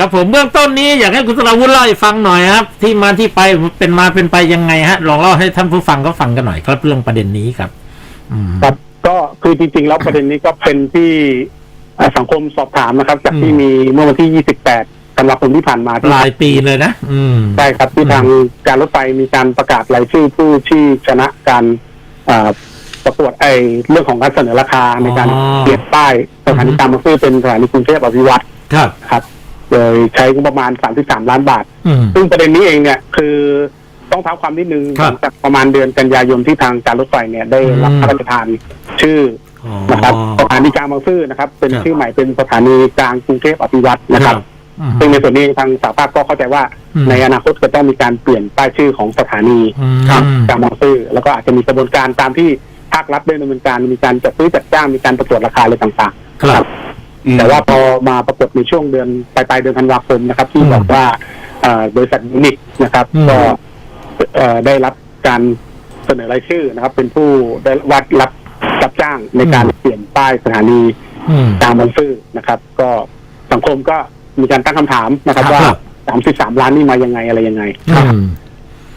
ครับผมเบื้องต้นนี้อยากให้คุณสราวุฒิเล่าให้ฟังหน่อยครับ ที่มาที่ไปเป็นมาเป็นไปยังไงฮะลองเล่าให้ท่านผู้ฟังเขาฟังกันหน่อยครับเรื่องประเด็นนี้ครับอืมครับก็คือจริงๆ แล้วประเด็นนี้ก็เป็นที่เอ่อสังคมสอบถามนะครับ จากที่อืมมีเมื่อวันที่ 28ธันวาคมที่ผ่านมาปที่ลายปีเลยนะอืมใช่ครับที่อืมทางการรถไฟมีการประกาศรายชื่อผู้ที่ชนะการเอ่อประกวดไอเรื่องของการเสนอราคาในการเปลี่ยนป้ายสถานีกลางบางซื่อเป็นสถานีกรุงเทพอภิวัตรครับครับ โดยใช้งบประมาณ 33 ล้านบาท อืม ซึ่งประเด็นนี้เองเนี่ยคือต้องเท้าความนิดนึงครัหบลังจากประมาณเดือนกันยายนที่ทางการรถไฟเนี่ยได้รับอืมพระราชทานชื่ออ๋อ นะครับสถานีกลางบางซื่อนะครับ เป็นครับ ชื่อใหม่เป็นสถานีกลางกรุงเทพอภิวัตรนะครับ อืม ซึ่งในส่วนนี้ทางสาภาพก็เข้าใจว่า อืม ในอนาคตจะต้องมีการเปลี่ยนป้ายชื่อของสถานีอืม กลางบางซื่อแล้วก็อาจจะมีกระบวนการตามที่ภาครัฐได้ดำเนินการมีการจัดซื้อจัดจ้างมีการประกวดราคาอะไรต่างๆ ครับ อืม แต่ว่าพอมาปรากฏในช่วงเดือนปลายปลายๆเดือนธันวาคมนะครับ ที่อืมบอกว่าเอ่อบริษัทยูนิคนะครับ อืม ก็เอ่อได้รับการเสนอรายชื่อนะครับ เป็นผู้ได้วัดรับรับจ้างในการเปลี่ยนป้ายสถานี อืม ตามบางซื่อนะครับ ก็สังคมก็มีการตั้งคำถามนะครับ ครับ ว่าครับสามสิบสามล้านนี่มายังไงอะไรยังไง อืม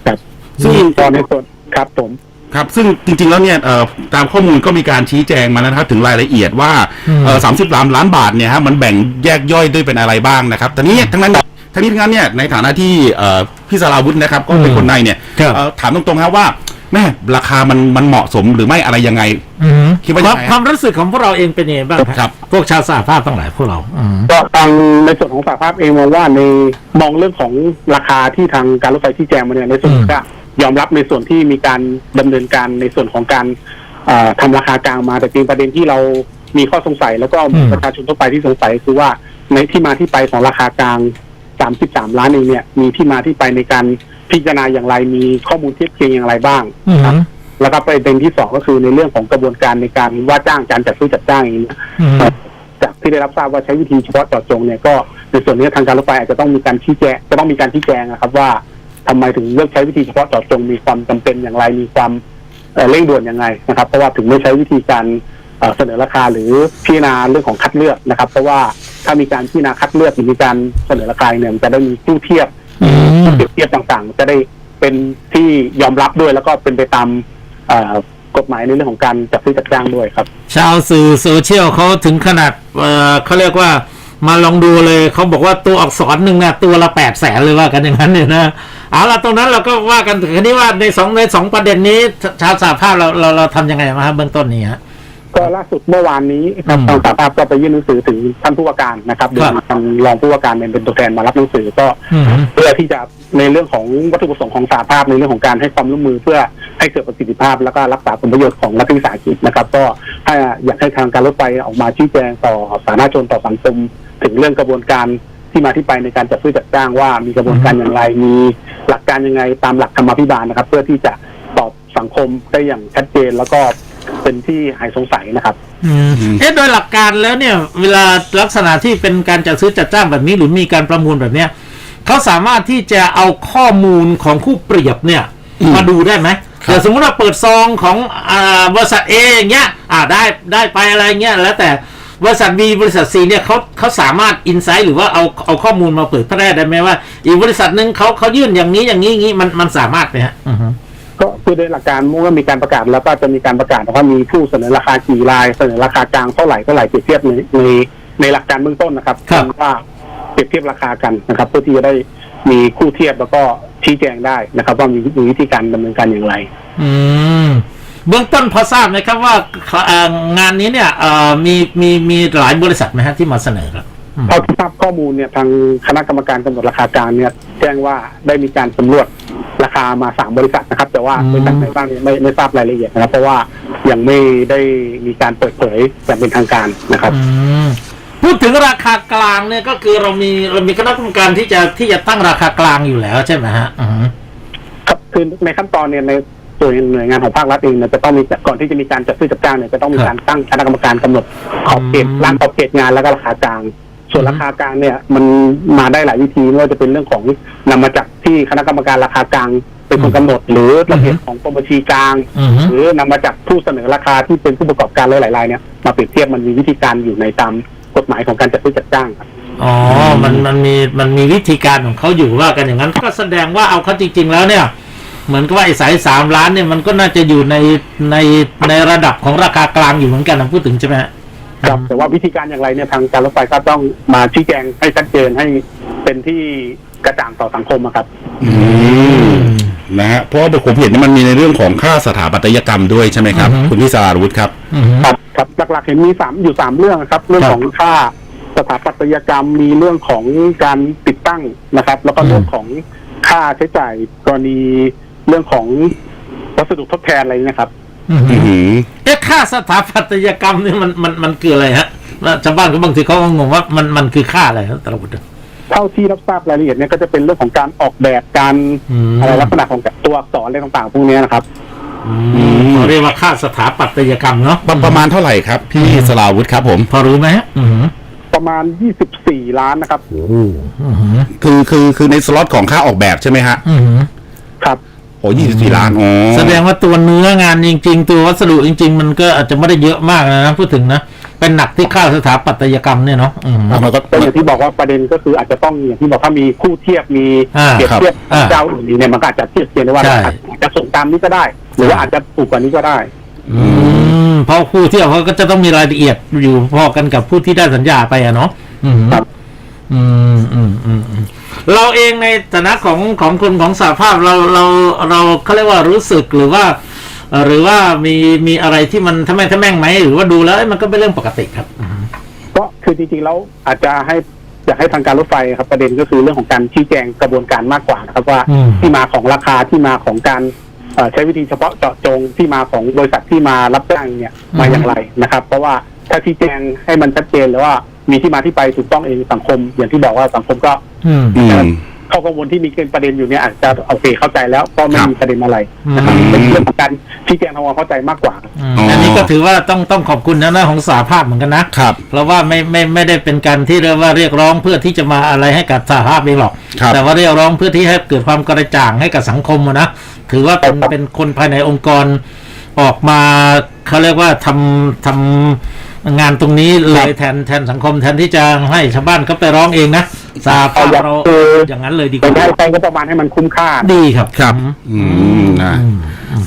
ครับซึ่ง ตอนในส่วนครับผม ครับซึ่งจริงๆแล้วเนี่ยเอ่อตามข้อมูลก็มีการชี้แจงมาแล้วนะครับถึงรายละเอียดว่าอืมเอ่อสามสิบล้านล้านบาทเนี่ยฮะมันแบ่งแยกย่อยด้วยเป็นอะไรบ้างนะครับแต่นี้ทั้งนั้นทั้งนี้ทั้งนั้นเนี่ยในฐานะที่เอ่อพี่สราวุธนะครับก็เป็นอืมคนในเนี่ยครับเอ่อถามตรงๆครับว่าแม่ราคามันมันเหมาะสมหรือไม่อะไรยังไงอืมคิดว่าคยัวามงไงความรู้สึกของพวกเราเองเป็นยังไงบ้างครับ พวกชาวสหภาพทั้งหลายพวกเราอืมก็ทางในส่วนของสหภาพเองมองว่าในมองเรื่องของราคาที่ทางการรถไฟที่แจงมาเนี่ยในส่วนอืมก็ ยอมรับในส่วนที่มีการดำเนินการในส่วนของการเอ่อทำราคากลางมาแต่จริงประเด็นที่เรามีข้อสงสัย แล้วก็มีประชาชนทั่วไปที่สงสัยคือว่าในที่มาที่ไปของราคากลาง 33 ล้านเองเนี่ยมีที่มาที่ไปในการพิจารณาอย่างไรมีข้อมูลเทียบเคียงอย่างไรบ้างอืมครับแล้วก็ประเด็นที่สองก็คือในเรื่องของกระบวนการในการว่าจ้างการจัดซื้อจัดจ้างอย่างนี้ยอืมจากที่ได้รับทราบว่าใช้วิธีเฉพาะเจาะจงเนี่ยก็ในส่วนนี้ทางการรถไฟอาจจะต้องมีการชี้แจงจะต้องมีการชี้แจงนะครับว่า ทำไมถึงเลือกใช้วิธีเฉพาะเจาะจงมีความจำเป็นอย่างไรมีความเอ่อเร่งด่วนยังไงนะครับ เพราะว่าถึงไม่ใช้วิธีการเอ่อเสนอราคาหรือพิจารณาเรื่องของคัดเลือกนะครับ เพราะว่าถ้ามีการพิจารณาคัดเลือกหรือมีการเสนอราคาเนี่ยมันจะได้มีคู่เทียบอืมเปรียบเทียบต่างๆ จะได้เป็นที่ยอมรับด้วยแล้วก็เป็นไปตามเอ่อกฎหมายในเรื่องของการจัดซื้อจัดจ้างด้วยครับ ชาวสื่อโซเชียลเขาถึงขนาดเอ่อเขาเรียกว่า มาลองดูเลยเขาบอกว่าตัวอักษรหนึ่งนะตัวละแปดแสนเลยว่ากันอย่างนั้นเนี่ยนะเอาละตรงนั้นเราก็ว่ากันถึงนี้ว่าในสองในสองประเด็นนี้ชาวสาภาพเราเราเราทำยังไงมาครับเบื้องต้นนี้ฮะ ก็ล่าสุดเมื่อวานนี้ครับอืมทางสาภาพก็ไปยื่นหนังสือถึงท่านผู้ว่าการนะครับโดยครับทางรองผู้ว่าการเนี่ยเป็นตัวแทนมารับหนังสือก็อืมเพื่อที่จะในเรื่องของวัตถุประสงค์ของสาภาพในเรื่องของการให้ความร่วมมือเพื่อให้เกิดประสิทธิภาพ แล้วก็รักษาผลประโยชน์ของรัฐวิสาหกิจนะครับ ก็ถ้าอยากให้ทางการรถไฟออกมาชี้แจงต่อสาธารณชนต่อสังคมถึงเรื่องกระบวนการที่มาที่ไปในการจัดซื้อจัดจ้างว่ามีกระบวนการอย่างไร มีหลักการยังไงตามหลักธรรมาภิบาลนะครับ เพื่อที่จะตอบสังคมได้อย่างชัดเจนแล้วก็ เป็นที่หายสงสัยนะครับ อืมเอ๊ะโดยหลักการแล้วเนี่ย เวลาลักษณะที่เป็นการจัดซื้อจัดจ้างแบบนี้หรือมีการประมูลแบบเนี้ยเขาสามารถที่จะเอาข้อมูลของคู่เปรียบเนี่ยอืมมาดูได้ไหมครับเดี๋ยวสมมติว่าเปิดซองของอ่าบริษัท A อย่างเงี้ยอ่าได้ได้ไปอะไรเงี้ยแล้วแต่บริษัท B บริษัท C เนี่ยเขาเขาสามารถอินไซต์หรือว่าเอาเอาข้อมูลมาเปิดเผยได้ไหมว่า อีกบริษัทหนึ่งเขาเขายื่นอย่างนี้อย่างนี้อย่างนี้มันมันสามารถไหมฮะอือฮึก็ คือโดยหลักการเมื่อมีการประกาศแล้วก็จะมีการประกาศว่ามีผู้เสนอราคากี่ราย เสนอราคากลางเท่าไหร่เท่าไหร่เปรียบเทียบในในในหลักการเบื้องต้นนะครับครับว่าเปรียบเทียบราคากันนะครับ เพื่อที่จะได้มีคู่เทียบแล้วก็ชี้แจงได้นะครับ ว่ามีมีวิธีการดำเนินการอย่างไร อืมเบื้องต้นพอทราบไหมครับว่าเอ่องานนี้เนี่ยเอ่อมีมีมีหลายบริษัทไหมฮะที่มาเสนอครับเท่าที่ทราบข้อมูลเนี่ยทางคณะกรรมการกำหนดราคากลางเนี่ย แจ้งว่าได้มีการสำรวจ ราคามาสามบริษัทนะครับ แต่ว่าอืมบริษัทไหนบ้างเนี่ยไม่ไม่ทราบรายละเอียดนะครับ เพราะว่ายังไม่ได้มีการเปิดเผยอย่างเป็นทางการนะครับอืมพูดถึงราคากลางเนี่ยก็คือเรามีเรามีคณะกรรมการที่จะที่จะตั้งราคากลางอยู่แล้วใช่ไหมฮะอือฮึครับคือในขั้นตอนเนี่ยในส่วนหน่วยงานของภาครัฐเองเนี่ยจะต้องมีก่อนที่จะมีการจัดซื้อจัดจ้างเนี่ยจะต้องมีการตั้งคณะกรรมการกำหนดขอบเขตร้านขอบเขตงานแล้วก็ราคากลาง ส่วนราคากลางเนี่ยมันมาได้หลายวิธีไม่ว่าจะเป็นเรื่องของนำมาจากที่คณะกรรมการราคากลางเป็นคนกำหนด หรือระเบียบของกรมบัญชีกลางอือฮึหรือนำมาจากผู้เสนอราคาที่เป็นผู้ประกอบการหลายๆรายเนี่ยมาเปรียบเทียบมันมีวิธีการอยู่ในตามกฎหมายของการจัดซื้อจัดจ้างครับอ๋อ มันมันมีมันมีวิธีการของเขาอยู่ว่ากันอย่างนั้น ก็แสดงว่าเอาเข้าจริง ๆ แล้วเนี่ย เหมือนกับว่าไอ้สายสามล้านเนี่ยมันก็น่าจะอยู่ในในในระดับของราคากลางอยู่เหมือนกันนะพูดถึงใช่ไหมฮะ ครับแต่ว่าวิธีการอย่างไรเนี่ยทางการรถไฟก็ต้องมาชี้แจงให้ชัดเจนให้เป็นที่กระจ่างต่อสังคมอะครับ อืมนะฮะเพราะว่าผมเห็นมันมีในเรื่องของค่าสถาปัตยกรรมด้วยใช่ไหมครับ อือฮึ คุณพี่สราวุธครับ อือฮึครับครับหลักๆเห็นมีสามอยู่สามเรื่องนะครับ เรื่องครับ ของค่าสถาปัตยกรรมมีเรื่องของการติดตั้งนะครับ แล้วก็อืมเรื่องของค่าใช้จ่ายกรณีเรื่องของวัสดุทดแทนอะไรนะครับอือฮึอือหือ เอ๊ะค่าสถาปัตยกรรมนี่มันมันมันคืออะไรฮะแล้วชาวบ้านก็บางทีเขาก็งงว่ามันมันคือค่าอะไรครับตะลุดเท่าที่รับทราบรายละเอียดเนี่ยก็จะเป็นเรื่องของการออกแบบการอืมอะไรลักษณะของตัวอักษรอะไรต่างๆพวกเนี้ยนะครับอืมเขาเรียกว่าค่าสถาปัตยกรรมเนาะประประมาณเท่าไหร่ครับ พี่สราวุธครับ ผมพอรู้ไหมฮะอือฮึประมาณ24ล้านนะครับอือฮึคือคือคือในสล็อตของค่าออกแบบใช่ไหมฮะอือฮึครับ โอ้ยี่สิบสี่ล้านอ๋อแสดงว่าตัวเนื้องานจริง ๆ ตัววัสดุจริง ๆ มันก็อาจจะไม่ได้เยอะมากนะพูดถึงนะเป็นหนักที่ค่าสถาปัตยกรรมเนี่ยเนาะอือฮึอะมันก็ก็อย่างที่บอกว่าประเด็นก็คืออาจจะต้องอย่างที่บอกถ้ามีคู่เทียบมีอ่าเปรียบเทียบครับเจ้าอื่นเนี่ยมันก็อาจจะเทียบเทียบได้ว่าใช่อาจจะส่งตามนี้ก็ได้ หรือว่าอาจจะถูกกว่านี้ก็ได้อืมเพราะผู้เที่ยวเขาก็จะต้องมีรายละเอียดอยู่พอกันกับผู้ที่ได้สัญญาไปอะเนาะอืมครับ อืมอืมอืมอืมเราเองในฐานะของของคนของสหภาพเราเราเราเขาเรียกว่ารู้สึกหรือว่าเอ่อหรือว่ามีมีอะไรที่มันทำไมทำแม่งไหมหรือว่าดูแล้วเอ้ยมันก็เป็นเรื่องปกติครับอืมก็คือจริงๆแล้วอาจจะให้อยากให้ทางการรถไฟครับประเด็นก็คือเรื่องของการชี้แจงกระบวนการมากกว่านะครับว่าอืม ที่มาของราคาที่มาของการเอ่อใช้วิธีเฉพาะเจาะจงที่มาของบริษัทที่มารับจ้างเนี่ยมาอย่างไรนะครับ เพราะว่าถ้าชี้แจงให้มันชัดเจนแล้วว่า มีที่มาที่ไปถูกต้องเองสังคม อย่างที่บอกว่าสังคมก็อืม อืม ข้อกังวลที่มีเป็นประเด็นอยู่เนี่ยอาจจะโอเคเข้าใจแล้วก็ไม่ครับมีประเด็นอะไรนะครับอืม เป็นเรื่องของการชี้แจงทำความเข้าใจมากกว่า อืมอ๋ออั อันนี้ก็ถือว่าต้องต้องขอบคุณนะนะของสหภาพเหมือนกันนะ ครับ เพราะว่าไม่ไม่ไม่ได้เป็นการที่เรียกว่าเรียกร้องเพื่อที่จะมาอะไรให้กับสหภาพเองหรอก ครับ แต่ว่าเรียกร้องเพื่อที่ให้เกิดความกระจ่างให้กับสังคมอะนะ ถือว่าเป็นครับเป็นคนภายในองค์กรออกมาเขาเรียกว่าทำทำ งานตรงนี้เลยแทนแทนสังคมแทนที่จะให้ชาวบ้านเขาไปร้องเองนะสหภาพเราคืออย่างนั้นเลยดีกเป็นว่าให้ใช้งบประมาณให้มันคุ้มค่าดีครับครับ อืมนะอืม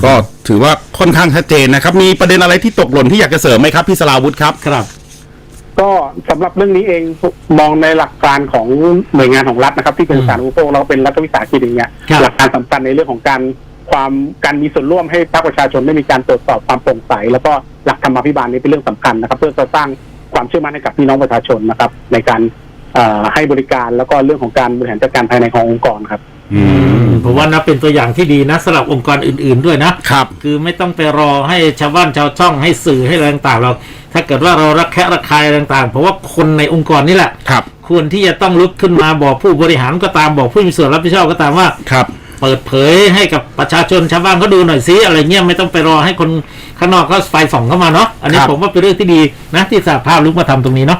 ก็ถือว่าค่อนข้างชัดเจนนะครับ มีประเด็นอะไรที่ตกหล่นที่อยากจะเสริมไหมครับพี่สราวุธครับครับ ก็สำหรับเรื่องนี้เองมองในหลักการของหน่วยงานของรัฐนะครับ ที่เป็นอืมสารอุปโภคเราเป็นรัฐวิสาหกิจอย่างเงี้ยครับหลักการสำคัญในเรื่องของการความการมีส่วนร่วมให้ภาคประชาชนได้มีการตรวจสอบความโปร่งใสแล้วก็ หลักธรรมาภิบาลนี้เป็นเรื่องสำคัญนะครับ เพื่อจะสร้างความเชื่อมั่นให้กับพี่น้องประชาชนนะครับ ในการเอ่อให้บริการแล้วก็เรื่องของการบริหารจัดการภายในขององค์กรครับอืมผมว่านับเป็นตัวอย่างที่ดีนะสำหรับองค์กรอื่น ๆด้วยนะครับ คือไม่ต้องไปรอให้ชาวบ้านชาวช่องให้สื่อให้อะไรต่างๆเรา ถ้าเกิดว่าเรารักแคะระคายอะไรต่างๆเพราะว่าคนในองค์กรนี่แหละครับควรที่จะต้องลุกขึ้นมาบอกผู้บริหารก็ตามบอกผู้มีส่วนรับผิดชอบก็ตามว่าครับ เปิดเผยให้กับประชาชนชาวบ้านเขาดูหน่อยซิอะไรเงี้ยไม่ต้องไปรอให้คนข้างนอกเขาไฟส่องเข้ามาเนาะอันนี้ครับ ผมว่าเป็นเรื่องที่ดีนะที่สหภาพลุกมาทำตรงนี้เนาะ